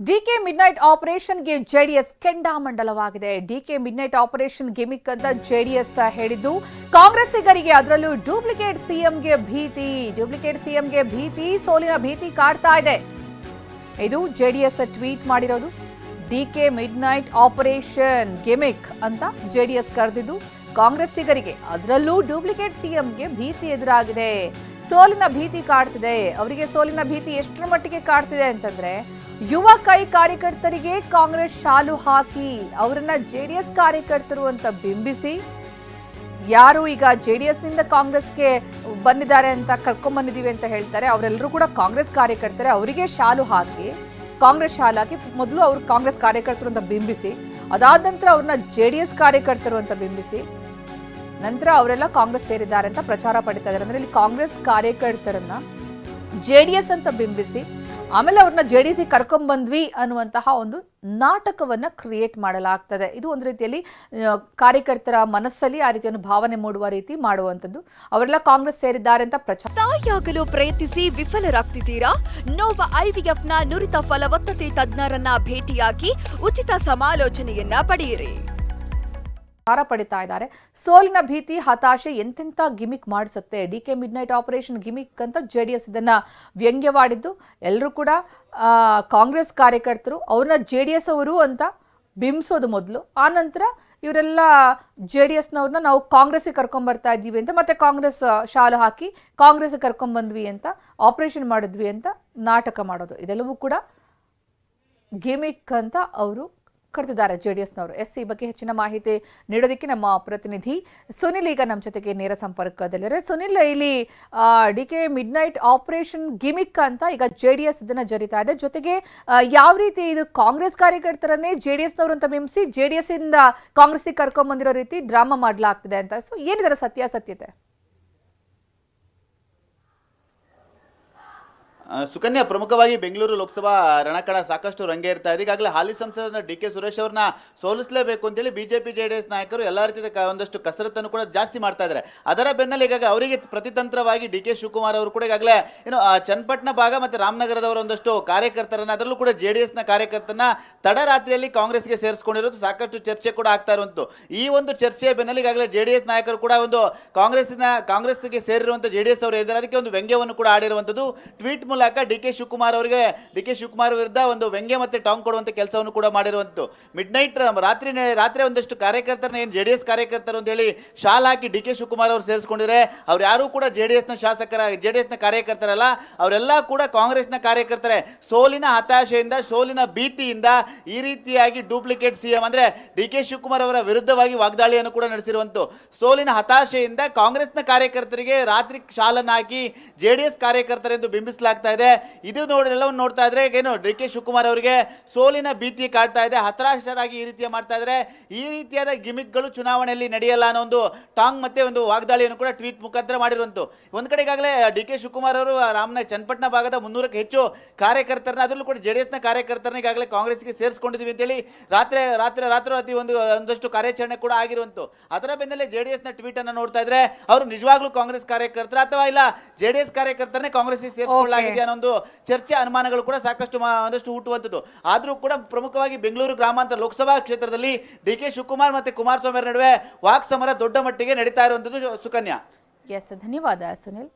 DK midnight ಆಪರೇಷನ್ಗೆ JDS ಕೆಂಡಾಮಂಡಲವಾಗಿದೆ DK midnight operation gimmick ಅಂತ ಜೆಡಿಎಸ್ ಹೇಳಿದ್ದು, ಕಾಂಗ್ರೆಸ್ಸಿಗರಿಗೆ ಅದರಲ್ಲೂ ಡೂಪ್ಲಿಕೇಟ್ ಸಿಎಂಗೆ ಭೀತಿ, ಡೂಪ್ಲಿಕೇಟ್ ಸಿಎಂಗೆ ಭೀತಿ, ಸೋಲಿನ ಭೀತಿ ಕಾಡ್ತಾ ಇದೆ. ಇದು ಜೆಡಿಎಸ್ ಟ್ವೀಟ್ ಮಾಡಿರೋದು. ಡಿಕೆ ಮಿಡ್ನೈಟ್ ಆಪರೇಷನ್ ಗಿಮಿಕ್ ಅಂತ ಜೆಡಿಎಸ್ ಕರೆದಿದ್ದು, ಕಾಂಗ್ರೆಸ್ಸಿಗರಿಗೆ ಅದರಲ್ಲೂ ಡೂಪ್ಲಿಕೇಟ್ ಸಿಎಂಗೆ ಭೀತಿ ಎದುರಾಗಿದೆ. ಸೋಲಿನ ಭೀತಿ ಕಾಡ್ತಿದೆ. ಅವರಿಗೆ ಸೋಲಿನ ಭೀತಿ ಎಷ್ಟರ ಮಟ್ಟಿಗೆ ಕಾಡ್ತಿದೆ ಅಂತಂದ್ರೆ ಯುವ ಕೈ ಕಾರ್ಯಕರ್ತರಿಗೆ ಕಾಂಗ್ರೆಸ್ ಶಾಲು ಹಾಕಿ ಅವರನ್ನ ಜೆಡಿಎಸ್ ಕಾರ್ಯಕರ್ತರು ಅಂತ ಬಿಂಬಿಸಿ. ಯಾರು ಈಗ ಜೆ ಡಿ ಎಸ್ನಿಂದ ಕಾಂಗ್ರೆಸ್ಗೆ ಬಂದಿದ್ದಾರೆ ಅಂತ ಕರ್ಕೊಂಡ್ ಬಂದಿದ್ದೀವಿ ಅಂತ ಹೇಳ್ತಾರೆ. ಅವರೆಲ್ಲರೂ ಕೂಡ ಕಾಂಗ್ರೆಸ್ ಕಾರ್ಯಕರ್ತರೆ, ಅವರಿಗೆ ಶಾಲು ಹಾಕಿ ಕಾಂಗ್ರೆಸ್ ಶಾಲು ಹಾಕಿ ಮೊದಲು ಅವ್ರು ಕಾಂಗ್ರೆಸ್ ಕಾರ್ಯಕರ್ತರು ಅಂತ ಬಿಂಬಿಸಿ, ಅದಾದ ನಂತರ ಅವ್ರನ್ನ ಜೆ ಡಿ ಎಸ್ ಕಾರ್ಯಕರ್ತರು ಅಂತ ಬಿಂಬಿಸಿ, ನಂತರ ಅವರೆಲ್ಲ ಕಾಂಗ್ರೆಸ್ ಸೇರಿದ್ದಾರೆ ಅಂತ ಪ್ರಚಾರ ಪಡಿತಾ ಇದ್ದಾರೆ. ಅಂದ್ರೆ ಇಲ್ಲಿ ಕಾಂಗ್ರೆಸ್ ಕಾರ್ಯಕರ್ತರನ್ನ ಜೆ ಡಿ ಎಸ್ ಅಂತ ಬಿಂಬಿಸಿ ಆಮೇಲೆ ಅವ್ರನ್ನ ಜೆ ಡಿ ಸಿ ಕರ್ಕೊಂಬಂದ್ವಿ ಅನ್ನುವಂತಹ ಒಂದು ನಾಟಕವನ್ನು ಕ್ರಿಯೇಟ್ ಮಾಡಲಾಗ್ತದೆ. ಇದು ಒಂದು ರೀತಿಯಲ್ಲಿ ಕಾರ್ಯಕರ್ತರ ಮನಸ್ಸಲ್ಲಿ ಆ ರೀತಿಯನ್ನು ಭಾವನೆ ಮೂಡುವ ರೀತಿ ಮಾಡುವಂಥದ್ದು. ಅವರೆಲ್ಲ ಕಾಂಗ್ರೆಸ್ ಸೇರಿದ್ದಾರೆ ಅಂತ ಪ್ರಚಾರ ತಾಯಿಯಾಗಲು ಪ್ರಯತ್ನಿಸಿ ವಿಫಲರಾಗ್ತಿದ್ದೀರಾ? ನೋವ ಐವಿಎಫ್ನ ನುರಿತ ಫಲವತ್ತತೆ ತಜ್ಞರನ್ನ ಭೇಟಿಯಾಗಿ ಉಚಿತ ಸಮಾಲೋಚನೆಯನ್ನ ಪಡೆಯಿರಿ. ಪ್ರಚಾರ ಪಡಿತಾ ಇದ್ದಾರೆ. ಸೋಲಿನ ಭೀತಿ, ಹತಾಶೆ ಎಂತೆಂಥ gimmick ಮಾಡಿಸುತ್ತೆ. D K midnight operation gimmick ಅಂತ ಜೆ ಡಿ ಎಸ್ ಇದನ್ನ ವ್ಯಂಗ್ಯವಾಡಿದ್ದು. ಎಲ್ಲರೂ ಕೂಡ ಕಾಂಗ್ರೆಸ್ ಕಾರ್ಯಕರ್ತರು ಅವ್ರನ್ನ ಜೆ ಡಿ ಎಸ್ ಅವರು ಅಂತ ಬಿಂಬಿಸೋದು ಮೊದಲು. ಆನಂತರ ಇವರೆಲ್ಲ ಜೆ ಡಿ ಎಸ್ನವ್ರನ್ನ ನಾವು ಕಾಂಗ್ರೆಸ್ಸಿಗೆ ಕರ್ಕೊಂಬರ್ತಾ ಇದ್ದೀವಿ ಅಂತ ಮತ್ತೆ ಕಾಂಗ್ರೆಸ್ ಶಾಲು ಹಾಕಿ ಕಾಂಗ್ರೆಸ್ಗೆ ಕರ್ಕೊಂಬಂದ್ವಿ ಅಂತ ಆಪರೇಷನ್ ಮಾಡಿದ್ವಿ ಅಂತ ನಾಟಕ ಮಾಡೋದು. ಇದೆಲ್ಲವೂ ಕೂಡ ಗಿಮಿಕ್ ಅಂತ ಅವರು ಕರೆದಿದ್ದಾರೆ ಜೆಡಿಎಸ್ನವರು. ಎಸ್ ಸಿ ಬಗ್ಗೆ ಹೆಚ್ಚಿನ ಮಾಹಿತಿ ನೀಡೋದಕ್ಕೆ ನಮ್ಮ ಪ್ರತಿನಿಧಿ ಸುನಿಲ್ ಈಗ ನಮ್ಮ ಜೊತೆಗೆ ನೇರ ಸಂಪರ್ಕದಲ್ಲಿದ್ದಾರೆ. ಸುನಿಲ್, ಇಲ್ಲಿ D K midnight operation gimmick ಅಂತ ಈಗ ಜೆ ಡಿ ಎಸ್ ಇದನ್ನ ಜರಿತಾ ಇದೆ. ಜೊತೆಗೆ ಯಾವ ರೀತಿ ಇದು ಕಾಂಗ್ರೆಸ್ ಕಾರ್ಯಕರ್ತರನ್ನೇ ಜೆ ಡಿ ಎಸ್ನವರು ಅಂತ ಬಿಂಬಿಸಿ ಜೆ ಡಿ ಎಸ್ ಇಂದ ಕಾಂಗ್ರೆಸ್ಸಿಗೆ ಕರ್ಕೊಂಬಂದಿರೋ ರೀತಿ ಡ್ರಾಮಾ ಮಾಡಲಾಗ್ತಿದೆ ಅಂತ. ಸೊ ಏನಿದರ ಸತ್ಯಾಸತ್ಯತೆ? ಸುಕನ್ಯಾ, ಪ್ರಮುಖವಾಗಿ ಬೆಂಗಳೂರು ಲೋಕಸಭಾ ರಣಕಣ ಸಾಕಷ್ಟು ರಂಗೇ ಇರ್ತಾ ಇದೆ. ಈಗಾಗಲೇ ಹಾಲಿ ಸಂಸದ ಡಿ ಕೆ ಸುರೇಶ್ ಅವ್ರನ್ನ ಸೋಲಿಸಲೇಬೇಕು ಅಂತೇಳಿ ಬಿಜೆಪಿ, ಜೆ ಡಿ ಎಸ್ ನಾಯಕರು ಎಲ್ಲ ರೀತಿಯ ಒಂದಷ್ಟು ಕಸರತ್ತನ್ನು ಕೂಡ ಜಾಸ್ತಿ ಮಾಡ್ತಾ ಇದ್ದಾರೆ. ಅದರ ಬೆನ್ನಲ್ಲಿ ಈಗಾಗಲೇ ಅವರಿಗೆ ಪ್ರತಿತಂತ್ರವಾಗಿ ಡಿ ಕೆ ಶಿವಕುಮಾರ್ ಅವರು ಕೂಡ ಈಗಾಗಲೇ ಏನು ಚನ್ನಪಟ್ಟಣ ಭಾಗ ಮತ್ತು ರಾಮನಗರದವರ ಒಂದಷ್ಟು ಕಾರ್ಯಕರ್ತರನ್ನ ಅದರಲ್ಲೂ ಕೂಡ ಜೆ ಡಿ ಎಸ್ನ ಕಾರ್ಯಕರ್ತರನ್ನ ತಡರಾತ್ರಿಯಲ್ಲಿ ಕಾಂಗ್ರೆಸ್ಗೆ ಸೇರಿಸ್ಕೊಂಡಿರೋದು ಸಾಕಷ್ಟು ಚರ್ಚೆ ಕೂಡ ಆಗ್ತಾ ಇರುವಂತು ಈ ಒಂದು ಚರ್ಚೆಯ ಬೆನ್ನಲ್ಲಿ ಈಗಾಗಲೇ ಜೆ ಡಿ ಎಸ್ ನಾಯಕರು ಕೂಡ ಒಂದು ಕಾಂಗ್ರೆಸ್ನ, ಕಾಂಗ್ರೆಸ್ಗೆ ಸೇರಿರುವಂಥ ಜೆ ಡಿ ಎಸ್ ಅವರು ಇದ್ದಾರೆ. ಅದಕ್ಕೆ ಒಂದು ವ್ಯಂಗ್ಯವನ್ನು ಕೂಡ ಆಡಿರುವಂಥದ್ದು ಟ್ವೀಟ್ ಮೂಲಕ ಡಿ ಕೆ ಶಿವಕುಮಾರ್ ಅವರಿಗೆ, ಡಿ ಕೆ ಶಿವಕುಮಾರ್ ವಿರುದ್ಧ ಒಂದು ವ್ಯಂಗ್ಯ ಮತ್ತೆ ಟಾಂಗ್ ಕೊಡುವಂಥ ಕೆಲಸವನ್ನು ಕೂಡ ಮಾಡಿರುವಂಥದ್ದು ಮಿಡ್ ನೈಟ್ ರಾತ್ರಿ ರಾತ್ರಿ ಒಂದಷ್ಟು ಕಾರ್ಯಕರ್ತರನ್ನ, ಏನು ಜೆ ಡಿ ಎಸ್ ಕಾರ್ಯಕರ್ತರು ಅಂತ ಹೇಳಿ ಶಾಲ್ ಹಾಕಿ ಡಿ ಕೆ ಶಿವಕುಮಾರ್ ಅವರು ಸೇರಿಸ್ಕೊಂಡಿದ್ರೆ, ಅವ್ರು ಯಾರು ಕೂಡ ಜೆ ಡಿ ಎಸ್ನ ಶಾಸಕರ ಜೆ ಡಿ ಎಸ್ನ ಕಾರ್ಯಕರ್ತರಲ್ಲ, ಅವರೆಲ್ಲ ಕೂಡ ಕಾಂಗ್ರೆಸ್ನ ಕಾರ್ಯಕರ್ತರೆ. ಸೋಲಿನ ಹತಾಶೆಯಿಂದ, ಸೋಲಿನ ಭೀತಿಯಿಂದ ಈ ರೀತಿಯಾಗಿ ಡೂಪ್ಲಿಕೇಟ್ ಸಿಎಂ ಅಂದ್ರೆ ಡಿ ಕೆ ಶಿವಕುಮಾರ್ ಅವರ ವಿರುದ್ಧವಾಗಿ ವಾಗ್ದಾಳಿಯನ್ನು ಕೂಡ ನಡೆಸಿರುವಂತು. ಸೋಲಿನ ಹತಾಶೆಯಿಂದ ಕಾಂಗ್ರೆಸ್ನ ಕಾರ್ಯಕರ್ತರಿಗೆ ರಾತ್ರಿ ಶಾಲನ್ನು ಹಾಕಿ ಜೆ ಡಿ ಎಸ್ ಕಾರ್ಯಕರ್ತರೆಂದು ಬಿಂಬಿಸಲಾಗ್ತಾ ಇದೆ. ಇದು ನೋಡಿ ಎಲ್ಲವನ್ನು ನೋಡ್ತಾ ಇದ್ರೆ ಏನು ಡಿ ಕೆ ಶಿವಕುಮಾರ್ ಅವರಿಗೆ ಸೋಲಿನ ಭೀತಿ ಕಾಡ್ತಾ ಇದೆ. ಹತಾಶರಾಗಿ ಈ ರೀತಿಯ ಮಾಡ್ತಾ ಇದ್ರೆ ಈ ರೀತಿಯಾದ ಗಿಮಿಕ್ಗಳು ಚುನಾವಣೆಯಲ್ಲಿ ನಡೆಯಲ್ಲ ಅನ್ನೋ ಒಂದು ಟಾಂಗ್ ಮತ್ತೆ ಒಂದು ವಾಗ್ದಾಳಿಯನ್ನು ಕೂಡ ಟ್ವೀಟ್ ಮುಖಾಂತರ ಮಾಡಿರುವಂತು. ಒಂದ್ ಕಡೆ ಈಗಾಗಲೇ ಡಿ ಕೆ ಶಿವಕುಮಾರ್ ಅವರು ರಾಮನ ಚನ್ನಪಟ್ಟಣ ಭಾಗದ ಮುನ್ನೂರಕ್ಕೆ ಹೆಚ್ಚು ಕಾರ್ಯಕರ್ತರನ್ನ ಅದರಲ್ಲೂ ಕೂಡ ಜೆ ಡಿ ಎಸ್ನ ಕಾರ್ಯಕರ್ತರನ್ನ ಈಗಾಗಲೇ ಕಾಂಗ್ರೆಸ್ಗೆ ಸೇರಿಸ್ಕೊಂಡಿದ್ದೀವಿ ಅಂತೇಳಿ ರಾತ್ರಿ ರಾತ್ರಿ ರಾತ್ರಿ ಒಂದು ಒಂದಷ್ಟು ಕಾರ್ಯಾಚರಣೆ ಕೂಡ ಆಗಿರುವಂತು. ಅದರ ಬೆನ್ನಲ್ಲೇ ಜೆ ಡಿ ಎಸ್ನ ಟ್ವೀಟ್ ಅನ್ನು ನೋಡ್ತಾ ಇದ್ರೆ ಅವರು ನಿಜವಾಗ್ಲೂ ಕಾಂಗ್ರೆಸ್ ಕಾರ್ಯಕರ್ತರ ಅಥವಾ ಇಲ್ಲ ಜೆ ಡಿ ಎಸ್ ಕಾರ್ಯಕರ್ತರನ್ನೇ ಕಾಂಗ್ರೆಸ್ಗೆ ಸೇರಿಸಿಕೊಳ್ಳಲಾಗಿದೆ ಅನ್ನೋ ಒಂದು ಚರ್ಚೆ ಅನುಮಾನಗಳು ಕೂಡ ಸಾಕಷ್ಟು ಒಂದಷ್ಟು ಹುಟ್ಟುವಂಥದ್ದು. ಆದರೂ ಕೂಡ ಪ್ರಮುಖವಾಗಿ ಬೆಂಗಳೂರು ಗ್ರಾಮಾಂತರ ಲೋಕಸಭಾ ಕ್ಷೇತ್ರದಲ್ಲಿ ಡಿ ಕೆ ಶಿವಕುಮಾರ್ ಮತ್ತೆ ಕುಮಾರಸ್ವಾಮಿ ಅವರ ನಡುವೆ ವಾಕ್ ಸಮರ ದೊಡ್ಡ ಮಟ್ಟಿಗೆ ನಡೀತಾ ಇರುವಂಥದ್ದು ಸುಕನ್ಯಾ. ಎಸ್ ಧನ್ಯವಾದ ಸುನಿಲ್.